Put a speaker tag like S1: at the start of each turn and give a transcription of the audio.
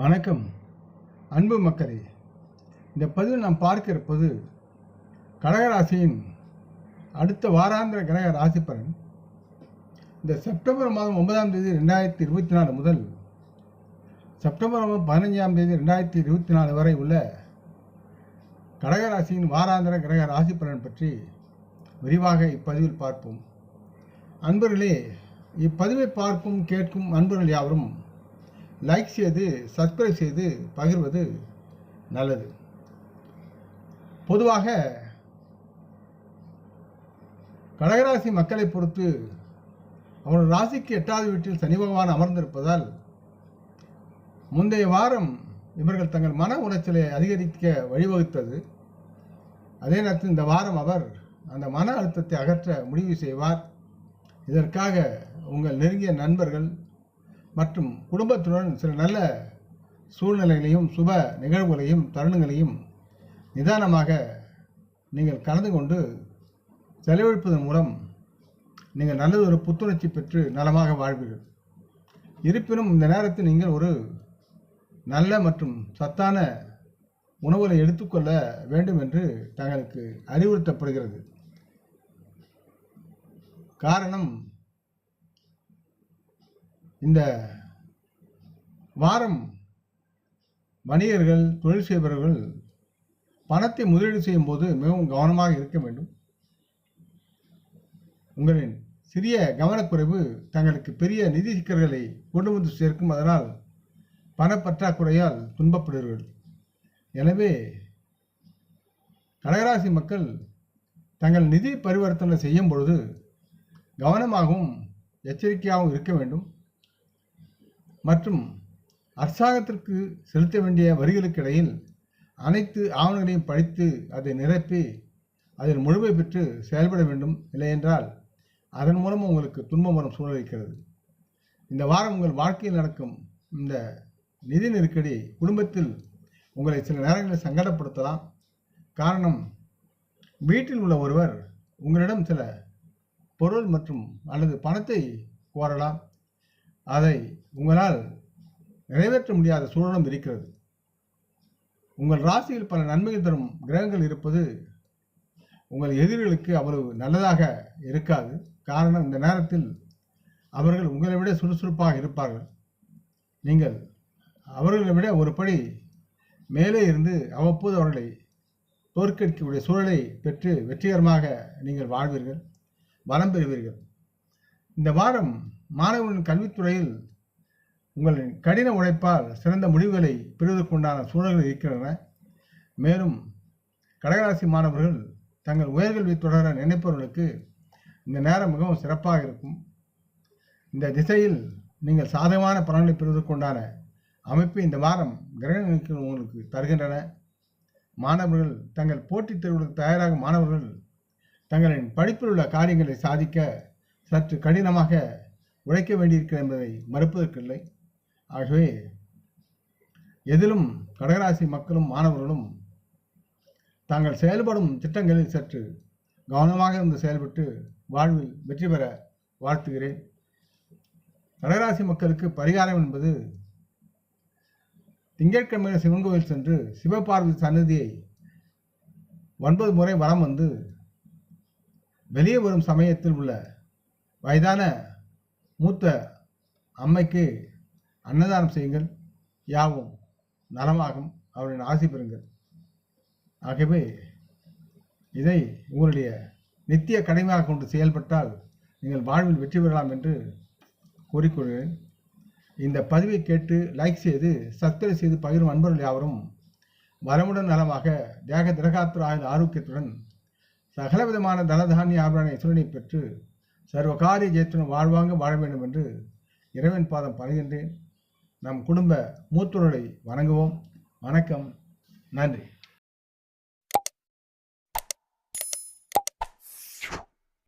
S1: வணக்கம். அன்பு மக்களே இந்த பதிவில் நாம் பார்க்க இருப்பது கடகராசியின் அடுத்த வாராந்திர கிரக ராசி பலன் இந்த செப்டம்பர் மாதம் ஒன்பதாம் தேதி ரெண்டாயிரத்தி இருபத்தி நாலு முதல் செப்டம்பர் மாதம் பதினஞ்சாம் தேதி ரெண்டாயிரத்தி இருபத்தி நாலு வரை உள்ள கடகராசியின் வாராந்திர கிரக ராசி பலன் பற்றி விரிவாக இப்பதிவில் பார்ப்போம். அன்பர்களே இப்பதிவை பார்க்கும் கேட்கும் அன்பர்கள் யாவரும் லைக் செய்து சப்ஸ்கிரைப் செய்து பகிர்வது நல்லது. பொதுவாக கடகராசி மக்களை பொறுத்து அவர்கள் ராசிக்கு எட்டாவது வீட்டில் சனி பகவான் அமர்ந்திருப்பதால் முந்தைய வாரம் இவர்கள் தங்கள் மன உளைச்சலை அதிகரிக்க வழிவகுத்தது. அதே நேரத்தில் இந்த வாரம் அவர் அந்த மன அழுத்தத்தை அகற்ற முடிவு செய்வார். இதற்காக உங்கள் நெருங்கிய நண்பர்கள் மற்றும் குடும்பத்துடன் சில நல்ல சூழ்நிலைகளையும் சுப நிகழ்வுகளையும் தருணங்களையும் நிதானமாக நீங்கள் கலந்து கொண்டு செலவழிப்பதன் மூலம் நீங்கள் நல்லது ஒரு புத்துணர்ச்சி பெற்று நலமாக வாழ்வீர்கள். இருப்பினும் இந்த நேரத்தில் நீங்கள் ஒரு நல்ல மற்றும் சத்தான உணவுகளை எடுத்துக்கொள்ள வேண்டும் என்று தங்களுக்கு அறிவுறுத்தப்படுகிறது. காரணம் இந்த வாரம் வணிகர்கள் தொழில் செய்பவர்கள் பணத்தை முதலீடு செய்யும் போது மிகவும் கவனமாக இருக்க வேண்டும். உங்களின் சிறிய கவனக்குறைவு தங்களுக்கு பெரிய நிதி சிக்கல்களை கொண்டு வந்து சேர்க்கும். அதனால் பணப்பற்றாக்குறையால் துன்பப்படுவீர்கள். எனவே கடகராசி மக்கள் தங்கள் நிதி பரிவர்த்தனை செய்யும் பொழுது கவனமாகவும் எச்சரிக்கையாகவும் இருக்க வேண்டும். மற்றும் அரசாங்கத்திற்கு செலுத்த வேண்டிய வரிகளுக்கு இடையில் அனைத்து ஆவணங்களையும் படித்து அதை நிரப்பி அதில் முழுமை பெற்று செயல்பட வேண்டும் இல்லையென்றால் அதன் மூலம் உங்களுக்கு துன்பம் வரும் சூழல் இருக்கிறது. இந்த வாரம் உங்கள் வாழ்க்கையில் நடக்கும் இந்த நிதி நெருக்கடி குடும்பத்தில் உங்களை சில நேரங்களில் சங்கடப்படுத்தலாம். காரணம் வீட்டில் உள்ள ஒருவர் உங்களிடம் சில பொருள் மற்றும் அல்லது பணத்தை கோரலாம். அதை உங்களால் நிறைவேற்ற முடியாத சூழலும் இருக்கிறது. உங்கள் ராசியில் பல நன்மைகள் தரும் கிரகங்கள் இருப்பது உங்கள் எதிரிகளுக்கு அவ்வளவு நல்லதாக இருக்காது. காரணம் இந்த நேரத்தில் அவர்கள் உங்களை விட சுறுசுறுப்பாக இருப்பார்கள். நீங்கள் அவர்களை விட ஒரு படி மேலே இருந்து அவ்வப்போது அவர்களை தோற்கடிக்கக்கூடிய சூழலை பெற்று வெற்றிகரமாக நீங்கள் வாழ்வீர்கள் வளம் பெறுவீர்கள். இந்த வாரம் மாணவர்களின் கல்வித்துறையில் உங்களின் கடின உழைப்பால் சிறந்த முடிவுகளை பெறுவதற்குண்டான சூழல்கள் இருக்கின்றன. மேலும் கடகராசி மாணவர்கள் தங்கள் உயர்கல்வி தொடர நினைப்பவர்களுக்கு இந்த நேரம் மிகவும் சிறப்பாக இருக்கும். இந்த திசையில் நீங்கள் சாதகமான பலன்களை பெறுவதற்குண்டான அமைப்பு இந்த வாரம் கிரகங்கள் உங்களுக்கு தருகின்றன. மாணவர்கள் தங்கள் போட்டித் தேர்வுகளுக்கு தயாராகும் மாணவர்கள் தங்களின் படிப்பில் உள்ள காரியங்களை சாதிக்க சற்று கடினமாக உழைக்க வேண்டியிருக்கிறது என்பதை மறுப்பதற்கில்லை. ஆகவே எதிலும் கடகராசி மக்களும் மாணவர்களும் தாங்கள் செயல்படும் திட்டங்களில் சற்று கவனமாக இருந்து செயல்பட்டு வாழ்வில் வெற்றி பெற வாழ்த்துகிறேன். கடகராசி மக்களுக்கு பரிகாரம் என்பது திங்கட்கிழமை சிவன் கோவில் சென்று சிவபார்வதி சன்னதியை ஒன்பது முறை வரம் வந்து வெளியே வரும் சமயத்தில் உள்ள வயதான மூத்த அம்மைக்கு அன்னதானம் செய்யுங்கள். யாவும் நலமாகும். அவரின் ஆசை பெறுங்கள். ஆகவே இதை உங்களுடைய நித்திய கடமையாக கொண்டு செயல்பட்டால் நீங்கள் வாழ்வில் வெற்றி பெறலாம் என்று கூறிக்கொள்கிறேன். இந்த பதிவை கேட்டு லைக் செய்து சப்ஸ்கிரைப் செய்து பகிரும் அன்பர்கள் யாவரும் வரமுடன் நலமாக தேக திரகாத்திர ஆயுத ஆரோக்கியத்துடன் சகலவிதமான தனதானிய ஆபரண சுரணை பெற்று சர்வகாரிய ஜெயத்துடன் வாழ்வாங்க வாழ வேண்டும் என்று இறைவன் பாதம் பணிகின்றேன். நம் குடும்ப மூத்தோர்களை வணங்குவோம். வணக்கம். நன்றி.